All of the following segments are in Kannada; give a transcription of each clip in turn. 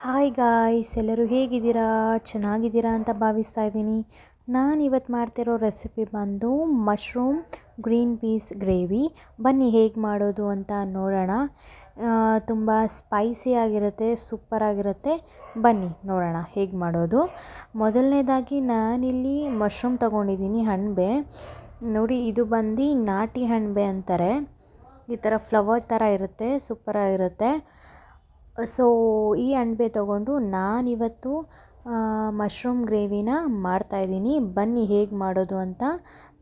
ಹಾಯ್ ಗಾಯ್ಸ್ ಎಲ್ಲರೂ ಹೇಗಿದ್ದೀರಾ? ಚೆನ್ನಾಗಿದ್ದೀರಾ ಅಂತ ಭಾವಿಸ್ತಾ ಇದ್ದೀನಿ. ನಾನು ಇವತ್ತು ಮಾಡ್ತಿರೋ ರೆಸಿಪಿ ಬಂದು ಮಶ್ರೂಮ್ ಗ್ರೀನ್ ಪೀಸ್ ಗ್ರೇವಿ ಬನ್ನಿ ಹೇಗೆ ಮಾಡೋದು ಅಂತ ನೋಡೋಣ. ತುಂಬ ಸ್ಪೈಸಿ ಆಗಿರುತ್ತೆ ಸೂಪರಾಗಿರುತ್ತೆ ಬನ್ನಿ ನೋಡೋಣ ಹೇಗೆ ಮಾಡೋದು. ಮೊದಲನೇದಾಗಿ ನಾನಿಲ್ಲಿ ಮಶ್ರೂಮ್ ತೊಗೊಂಡಿದ್ದೀನಿ ಹಣ್ಬೆ. ನೋಡಿ, ಇದು ಬಂದು ನಾಟಿ ಹಣ್ಬೆ ಅಂತಾರೆ. ಈ ಥರ ಫ್ಲವರ್ ಥರ ಇರುತ್ತೆ ಸೂಪರಾಗಿರುತ್ತೆ ಸೊ ಈ ಅಣಬೆ ತಗೊಂಡು ನಾನಿವತ್ತು ಮಶ್ರೂಮ್ ಗ್ರೇವಿನ ಮಾಡ್ತಾಯಿದ್ದೀನಿ ಬನ್ನಿ ಹೇಗೆ ಮಾಡೋದು ಅಂತ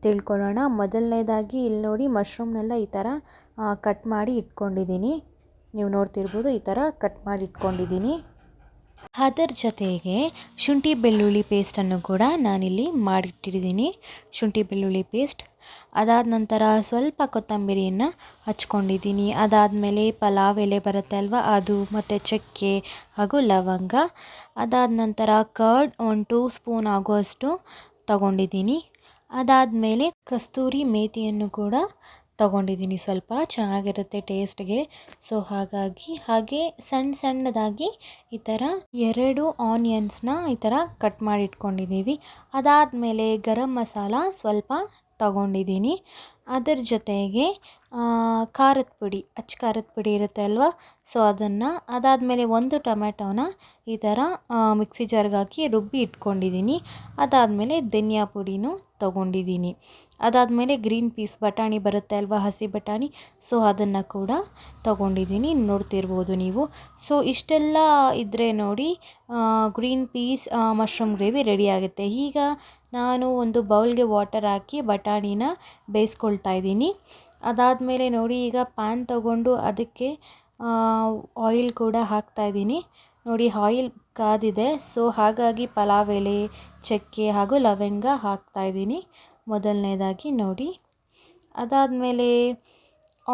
ತಿಳ್ಕೊಳ್ಳೋಣ. ಮೊದಲನೇದಾಗಿ ಇಲ್ಲಿ ನೋಡಿ ಮಶ್ರೂಮ್ನೆಲ್ಲ ಈ ಥರ ಕಟ್ ಮಾಡಿ ಇಟ್ಕೊಂಡಿದ್ದೀನಿ. ನೀವು ನೋಡ್ತಿರ್ಬೋದು ಈ ಥರ ಕಟ್ ಮಾಡಿ ಇಟ್ಕೊಂಡಿದ್ದೀನಿ. ಅದರ ಜೊತೆಗೆ ಶುಂಠಿ ಬೆಳ್ಳುಳ್ಳಿ ಪೇಸ್ಟನ್ನು ಕೂಡ ನಾನಿಲ್ಲಿ ಮಾಡಿಟ್ಟಿದ್ದೀನಿ. ಶುಂಠಿ ಬೆಳ್ಳುಳ್ಳಿ ಪೇಸ್ಟ್ ಅದಾದ ನಂತರ ಸ್ವಲ್ಪ ಕೊತ್ತಂಬರಿಯನ್ನು ಹಚ್ಕೊಂಡಿದ್ದೀನಿ. ಅದಾದಮೇಲೆ ಪಲಾವ್ ಎಲೆ ಬರುತ್ತೆ ಅಲ್ವಾ? ಅದು ಮತ್ತು ಚಕ್ಕೆ ಹಾಗೂ ಲವಂಗ. ಅದಾದ ನಂತರ ಕರ್ಡ್ ಒಂದು ಟೂ ಸ್ಪೂನ್ ಆಗುವಷ್ಟು ತಗೊಂಡಿದ್ದೀನಿ. ಅದಾದಮೇಲೆ ಕಸ್ತೂರಿ ಮೇತಿಯನ್ನು ಕೂಡ ತಗೊಂಡಿದ್ದೀನಿ ಸ್ವಲ್ಪ, ಚೆನ್ನಾಗಿರುತ್ತೆ ಟೇಸ್ಟ್ಗೆ. ಸೊ, ಹಾಗಾಗಿ ಹಾಗೆ ಸಣ್ಣ ಸಣ್ಣದಾಗಿ ಈ ಥರ ಎರಡು ಆನಿಯನ್ಸ್ನ ಈ ಥರ ಕಟ್ ಮಾಡಿ ಇಟ್ಕೊಂಡಿದ್ದೀವಿ ಅದಾದಮೇಲೆ ಗರಂ ಮಸಾಲ ಸ್ವಲ್ಪ ತಗೊಂಡಿದ್ದೀನಿ. ಅದರ ಜೊತೆಗೆ ಖಾರದ ಪುಡಿ, ಅಚ್ಚ ಖಾರದ ಪುಡಿ ಇರುತ್ತೆ ಅಲ್ವಾ? ಸೊ ಅದನ್ನು ಅದಾದಮೇಲೆ ಒಂದು ಟೊಮೆಟೊನ ಈ ಥರ ಮಿಕ್ಸಿ ಜಾರ್ಗೆ ಹಾಕಿ ರುಬ್ಬಿ ಇಟ್ಕೊಂಡಿದ್ದೀನಿ ಅದಾದಮೇಲೆ ಧನಿಯಾ ಪುಡಿನೂ ತೊಗೊಂಡಿದ್ದೀನಿ ಅದಾದಮೇಲೆ ಗ್ರೀನ್ ಪೀಸ್ ಬಟಾಣಿ ಬರುತ್ತೆ ಅಲ್ವಾ, ಹಸಿ ಬಟಾಣಿ? ಸೊ ಅದನ್ನು ಕೂಡ ತೊಗೊಂಡಿದ್ದೀನಿ ನೋಡ್ತಿರ್ಬೋದು ನೀವು. ಸೊ ಇಷ್ಟೆಲ್ಲ ಇದ್ದರೆ ನೋಡಿ green peas mushroom gravy ready ಆಗುತ್ತೆ. ಈಗ ನಾನು ಒಂದು ಬೌಲ್ಗೆ ವಾಟರ್ ಹಾಕಿ ಬಟಾಣಿನ ಬೇಯಿಸ್ಕೊಳ್ತಾ ಇದ್ದೀನಿ. ಅದಾದಮೇಲೆ ನೋಡಿ, ಈಗ ಪ್ಯಾನ್ ತಗೊಂಡು ಅದಕ್ಕೆ ಆಯಿಲ್ ಕೂಡ ಹಾಕ್ತಾ ಇದ್ದೀನಿ. ನೋಡಿ ಆಯಿಲ್ ಕಾದಿದೆ. ಸೊ ಹಾಗಾಗಿ ಪಲಾವ್ ಎಲೆ ಚಕ್ಕೆ ಹಾಗೂ ಲವಂಗ ಹಾಕ್ತಾ ಇದ್ದೀನಿ. ಮೊದಲನೇದಾಗಿ ನೋಡಿ. ಅದಾದಮೇಲೆ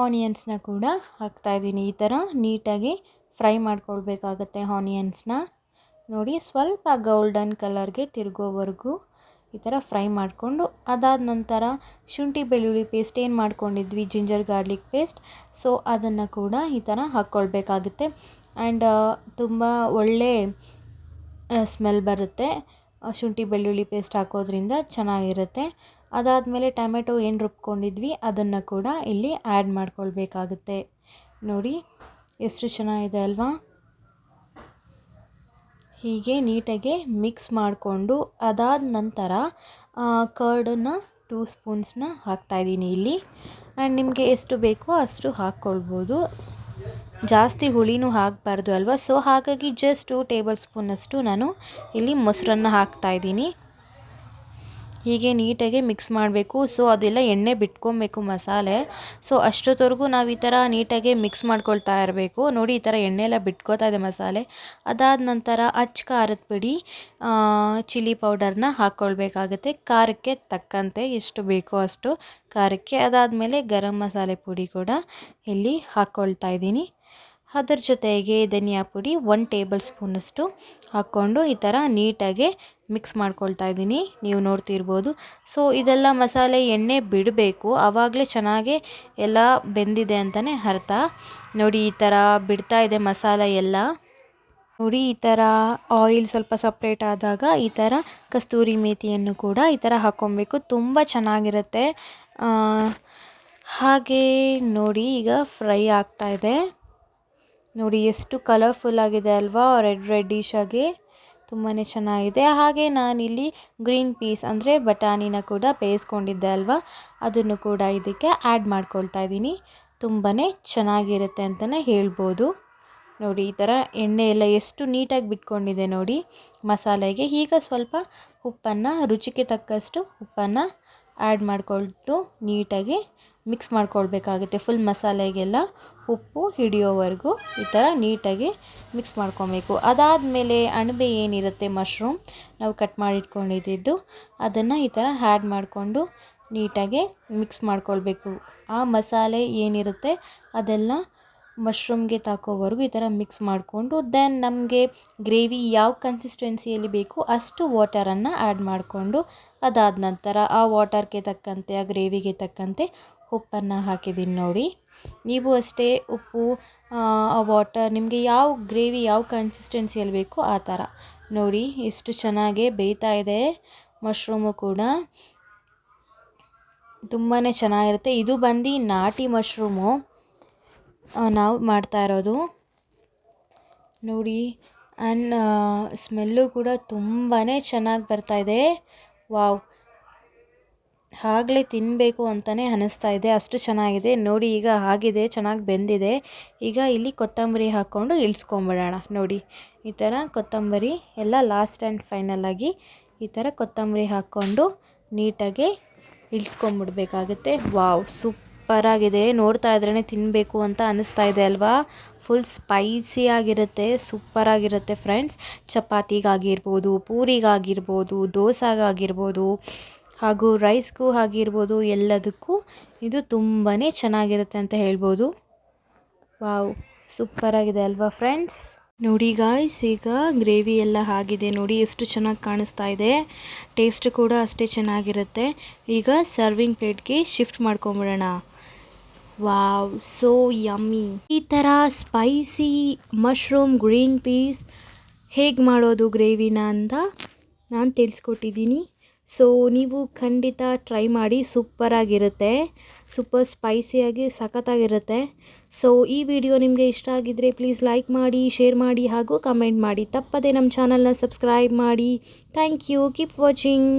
ಆನಿಯನ್ಸ್ನ ಕೂಡ ಹಾಕ್ತಾ ಇದ್ದೀನಿ. ಈ ಥರ ನೀಟಾಗಿ ಫ್ರೈ ಮಾಡ್ಕೊಳ್ಬೇಕಾಗತ್ತೆ ಆನಿಯನ್ಸ್ನ ನೋಡಿ, ಸ್ವಲ್ಪ ಗೋಲ್ಡನ್ ಕಲರ್ಗೆ ತಿರುಗೋವರೆಗೂ ಈ ಥರ ಫ್ರೈ ಮಾಡಿಕೊಂಡು ಅದಾದ ನಂತರ ಶುಂಠಿ ಬೆಳ್ಳುಳ್ಳಿ ಪೇಸ್ಟ್ ಏನು ಮಾಡ್ಕೊಂಡಿದ್ವಿ? Ginger garlic paste. ಸೊ ಅದನ್ನು ಕೂಡ ಈ ಥರ ಹಾಕ್ಕೊಳ್ಬೇಕಾಗುತ್ತೆ. ಆ್ಯಂಡ್ ತುಂಬ ಒಳ್ಳೆ ಸ್ಮೆಲ್ ಬರುತ್ತೆ. ಶುಂಠಿ ಬೆಳ್ಳುಳ್ಳಿ ಪೇಸ್ಟ್ ಹಾಕೋದ್ರಿಂದ ಚೆನ್ನಾಗಿರುತ್ತೆ. ಅದಾದಮೇಲೆ ಟೊಮೆಟೊ ಏನು ರುಬ್ಕೊಂಡಿದ್ವಿ, ಅದನ್ನು ಕೂಡ ಇಲ್ಲಿ ಆ್ಯಡ್ ಮಾಡ್ಕೊಳ್ಬೇಕಾಗುತ್ತೆ. ನೋಡಿ, ಎಷ್ಟು ಚೆನ್ನಾಗಿದೆ ಅಲ್ವಾ? ಹೀಗೆ ನೀಟಾಗಿ ಮಿಕ್ಸ್ ಮಾಡಿಕೊಂಡು ಅದಾದ ನಂತರ ಕರ್ಡನ್ನು ಟೂ ಸ್ಪೂನ್ಸ್ನ ಹಾಕ್ತಾಯಿದ್ದೀನಿ ಇಲ್ಲಿ. ಆ್ಯಂಡ್ ನಿಮಗೆ ಎಷ್ಟು ಬೇಕೋ ಅಷ್ಟು ಹಾಕ್ಕೊಳ್ಬೋದು. ಜಾಸ್ತಿ ಹುಳಿನೂ ಹಾಕಬಾರ್ದು ಅಲ್ವಾ? ಸೊ ಹಾಗಾಗಿ ಜಸ್ಟ್ ಟೂ ಟೇಬಲ್ ಸ್ಪೂನಷ್ಟು ನಾನು ಇಲ್ಲಿ ಮೊಸರನ್ನು ಹಾಕ್ತಾಯಿದ್ದೀನಿ ಹೀಗೆ ನೀಟಾಗಿ ಮಿಕ್ಸ್ ಮಾಡಬೇಕು. ಸೊ ಅದೆಲ್ಲ ಎಣ್ಣೆ ಬಿಟ್ಕೊಬೇಕು ಮಸಾಲೆ. ಸೊ ಅಷ್ಟೊತ್ತವರೆಗೂ ನಾವು ಈ ಥರ ನೀಟಾಗಿ ಮಿಕ್ಸ್ ಮಾಡ್ಕೊಳ್ತಾ ಇರಬೇಕು. ನೋಡಿ, ಈ ಥರ ಎಣ್ಣೆ ಎಲ್ಲ ಬಿಟ್ಕೋತಾ ಇದೆ ಮಸಾಲೆ. ಅದಾದ ನಂತರ ಅಚ್ಚ ಖಾರದ ಪುಡಿ ಚಿಲ್ಲಿ ಪೌಡರ್ನ ಹಾಕ್ಕೊಳ್ಬೇಕಾಗುತ್ತೆ ಖಾರಕ್ಕೆ ತಕ್ಕಂತೆ ಎಷ್ಟು ಬೇಕೋ ಅಷ್ಟು ಖಾರಕ್ಕೆ. ಅದಾದಮೇಲೆ ಗರಂ ಮಸಾಲೆ ಪುಡಿ ಕೂಡ ಇಲ್ಲಿ ಹಾಕ್ಕೊಳ್ತಾ ಇದ್ದೀನಿ. ಅದರ ಜೊತೆಗೆ ಧನಿಯಾ ಪುಡಿ ಒನ್ ಟೇಬಲ್ ಸ್ಪೂನಷ್ಟು ಹಾಕ್ಕೊಂಡು ಈ ಥರ ನೀಟಾಗಿ ಮಿಕ್ಸ್ ಮಾಡ್ಕೊಳ್ತಾ ಇದ್ದೀನಿ. ನೀವು ನೋಡ್ತಿರ್ಬೋದು. ಸೊ ಇದೆಲ್ಲ ಮಸಾಲೆ ಎಣ್ಣೆ ಬಿಡಬೇಕು. ಆವಾಗಲೇ ಚೆನ್ನಾಗಿ ಎಲ್ಲ ಬೆಂದಿದೆ ಅಂತಲೇ ಅರ್ಥ. ನೋಡಿ, ಈ ಥರ ಬಿಡ್ತಾ ಇದೆ ಮಸಾಲೆ ಎಲ್ಲ. ನೋಡಿ, ಈ ಥರ ಆಯಿಲ್ ಸ್ವಲ್ಪ ಸಪ್ರೇಟ್ ಆದಾಗ ಈ ಥರ ಕಸ್ತೂರಿ ಮೇಥಿಯನ್ನು ಕೂಡ ಈ ಥರ ಹಾಕ್ಕೊಬೇಕು ತುಂಬ ಚೆನ್ನಾಗಿರುತ್ತೆ. ಹಾಗೆ ನೋಡಿ, ಈಗ ಫ್ರೈ ಆಗ್ತಾ ಇದೆ. ನೋಡಿ, ಎಷ್ಟು ಕಲರ್ಫುಲ್ ಆಗಿದೆ ಅಲ್ವಾ ರೆಡ್ ರೆಡ್ಡಿಶ್ ಆಗಿ. ತುಂಬಾ ಚೆನ್ನಾಗಿದೆ. ಹಾಗೆ ನಾನಿಲ್ಲಿ ಗ್ರೀನ್ ಪೀಸ್ ಅಂದರೆ ಬಟಾಣಿನ ಕೂಡ ಬೇಯಿಸ್ಕೊಂಡಿದ್ದೆ ಅಲ್ವಾ, ಅದನ್ನು ಕೂಡ ಇದಕ್ಕೆ ಆ್ಯಡ್ ಮಾಡ್ಕೊಳ್ತಾ ಇದ್ದೀನಿ. ತುಂಬಾ ಚೆನ್ನಾಗಿರುತ್ತೆ ಅಂತಲೇ ಹೇಳ್ಬೋದು. ನೋಡಿ, ಈ ಥರ ಎಣ್ಣೆ ಎಲ್ಲ ಎಷ್ಟು ನೀಟಾಗಿ ಬಿಟ್ಕೊಂಡಿದೆ ನೋಡಿ, ಮಸಾಲೆಗೆ. ಈಗ ಸ್ವಲ್ಪ ಉಪ್ಪನ್ನು, ರುಚಿಗೆ ತಕ್ಕಷ್ಟು ಉಪ್ಪನ್ನು ಆ್ಯಡ್ ಮಾಡಿಕೊಂಡು ನೀಟಾಗಿ ಮಿಕ್ಸ್ ಮಾಡ್ಕೊಳ್ಬೇಕಾಗುತ್ತೆ ಫುಲ್ ಮಸಾಲೆಗೆಲ್ಲ ಉಪ್ಪು, ಹಿಡಿಯೋವರೆಗೂ ಈ ಥರ ನೀಟಾಗಿ ಮಿಕ್ಸ್ ಮಾಡ್ಕೊಬೇಕು. ಅದಾದಮೇಲೆ ಅಣಬೆ ಏನಿರುತ್ತೆ ಮಶ್ರೂಮ್ ನಾವು ಕಟ್ ಮಾಡಿಟ್ಕೊಂಡಿದ್ದು ಅದನ್ನು ಈ ಥರ ಆ್ಯಡ್ ಮಾಡಿಕೊಂಡು ನೀಟಾಗಿ ಮಿಕ್ಸ್ ಮಾಡ್ಕೊಳ್ಬೇಕು. ಆ ಮಸಾಲೆ ಏನಿರುತ್ತೆ ಅದೆಲ್ಲ ಮಶ್ರೂಮ್ಗೆ ತಾಕೋವರೆಗೂ ಈ ಥರ ಮಿಕ್ಸ್ ಮಾಡಿಕೊಂಡು ದೆನ್ ನಮಗೆ ಗ್ರೇವಿ ಯಾವ ಕನ್ಸಿಸ್ಟೆನ್ಸಿಯಲ್ಲಿ ಬೇಕು ಅಷ್ಟು ವಾಟರನ್ನು ಆ್ಯಡ್ ಮಾಡಿಕೊಂಡು ಅದಾದ ನಂತರ ಆ ವಾಟರ್ಗೆ ತಕ್ಕಂತೆ, ಆ ಗ್ರೇವಿಗೆ ತಕ್ಕಂತೆ ಉಪ್ಪನ್ನು ಹಾಕಿದ್ದೀನಿ ನೋಡಿ. ನೀವು ಅಷ್ಟೇ ಉಪ್ಪು ವಾಟರ್ ನಿಮಗೆ ಯಾವ ಗ್ರೇವಿ ಯಾವ ಕನ್ಸಿಸ್ಟೆನ್ಸಿಯಲ್ಲಿ ಬೇಕೋ ಆ ಥರ ನೋಡಿ ಎಷ್ಟು ಚೆನ್ನಾಗಿ ಬೇಯ್ತಾ ಇದೆ ಮಶ್ರೂಮು ಕೂಡ. ತುಂಬಾ ಚೆನ್ನಾಗಿರುತ್ತೆ. ಇದು ಬಂದು ನಾಟಿ ಮಶ್ರೂಮು ನಾವು ಮಾಡ್ತಾ ಇರೋದು. ನೋಡಿ ಆ್ಯಂಡ್ ಸ್ಮೆಲ್ಲು ಕೂಡ ತುಂಬಾ ಚೆನ್ನಾಗಿ ಬರ್ತಾ ಇದೆ. ವಾವ್ ಆಗಲೇ ತಿನ್ನಬೇಕು ಅಂತಲೇ ಅನ್ನಿಸ್ತಾ ಇದೆ. ಅಷ್ಟು ಚೆನ್ನಾಗಿದೆ. ನೋಡಿ, ಈಗ ಆಗಿದೆ, ಚೆನ್ನಾಗಿ ಬೆಂದಿದೆ. ಈಗ ಇಲ್ಲಿ ಕೊತ್ತಂಬರಿ ಹಾಕ್ಕೊಂಡು ಇಳಿಸ್ಕೊಂಬಿಡೋಣ. ನೋಡಿ, ಈ ಥರ ಕೊತ್ತಂಬರಿ ಎಲ್ಲ ಲಾಸ್ಟ್ ಆ್ಯಂಡ್ ಫೈನಲಾಗಿ ಈ ಥರ ಕೊತ್ತಂಬರಿ ಹಾಕ್ಕೊಂಡು ನೀಟಾಗಿ ಇಳಿಸ್ಕೊಂಬಿಡ್ಬೇಕಾಗುತ್ತೆ. ವಾವ್, ಸೂಪರಾಗಿದೆ. ನೋಡ್ತಾ ಇದ್ರೇ ತಿನ್ನಬೇಕು ಅಂತ ಅನ್ನಿಸ್ತಾ ಇದೆ ಅಲ್ವಾ? ಫುಲ್ ಸ್ಪೈಸಿ ಆಗಿರುತ್ತೆ, ಸೂಪರಾಗಿರುತ್ತೆ ಫ್ರೆಂಡ್ಸ್. ಚಪಾತಿಗಾಗಿರ್ಬೋದು, ಪೂರಿಗಾಗಿರ್ಬೋದು, ದೋಸೆಗಾಗಿರ್ಬೋದು ಹಾಗೂ ರೈಸ್ಗೂ ಆಗಿರ್ಬೋದು ಎಲ್ಲದಕ್ಕೂ ಇದು ತುಂಬಾ ಚೆನ್ನಾಗಿರುತ್ತೆ ಅಂತ ಹೇಳ್ಬೋದು. ವಾವ್ ಸೂಪರಾಗಿದೆ ಅಲ್ವಾ ಫ್ರೆಂಡ್ಸ್? ನೋಡಿ ಗಾಯ್ಸ್ ಈಗ ಗ್ರೇವಿ ಎಲ್ಲ ಆಗಿದೆ. ನೋಡಿ ಎಷ್ಟು ಚೆನ್ನಾಗಿ ಕಾಣಿಸ್ತಾ ಇದೆ. ಟೇಸ್ಟ್ ಕೂಡ ಅಷ್ಟೇ ಚೆನ್ನಾಗಿರುತ್ತೆ. ಈಗ ಸರ್ವಿಂಗ್ ಪ್ಲೇಟ್ಗೆ ಶಿಫ್ಟ್ ಮಾಡ್ಕೊಂಬಿಡೋಣ. ವಾವ್ ಸೋ ಯಮ್ಮಿ ಈ ಥರ ಸ್ಪೈಸಿ ಮಶ್ರೂಮ್ ಗ್ರೀನ್ ಪೀಸ್ ಹೇಗೆ ಮಾಡೋದು ಗ್ರೇವಿನ ಅಂತ ನಾನು ತಿಳಿಸ್ಕೊಟ್ಟಿದ್ದೀನಿ. ಸೊ ನೀವು ಖಂಡಿತ ಟ್ರೈ ಮಾಡಿ ಸೂಪರಾಗಿರುತ್ತೆ. ಸೂಪರ್ ಸ್ಪೈಸಿಯಾಗಿ ಸಖತ್ತಾಗಿರುತ್ತೆ. ಸೊ ಈ ವಿಡಿಯೋ ನಿಮಗೆ ಇಷ್ಟ ಆಗಿದ್ದರೆ ಪ್ಲೀಸ್ ಲೈಕ್ ಮಾಡಿ ಶೇರ್ ಮಾಡಿ ಹಾಗೂ ಕಮೆಂಟ್ ಮಾಡಿ. ತಪ್ಪದೆ ನಮ್ಮ ಚಾನಲ್ನ ಸಬ್ಸ್ಕ್ರೈಬ್ ಮಾಡಿ. Thank you keep watching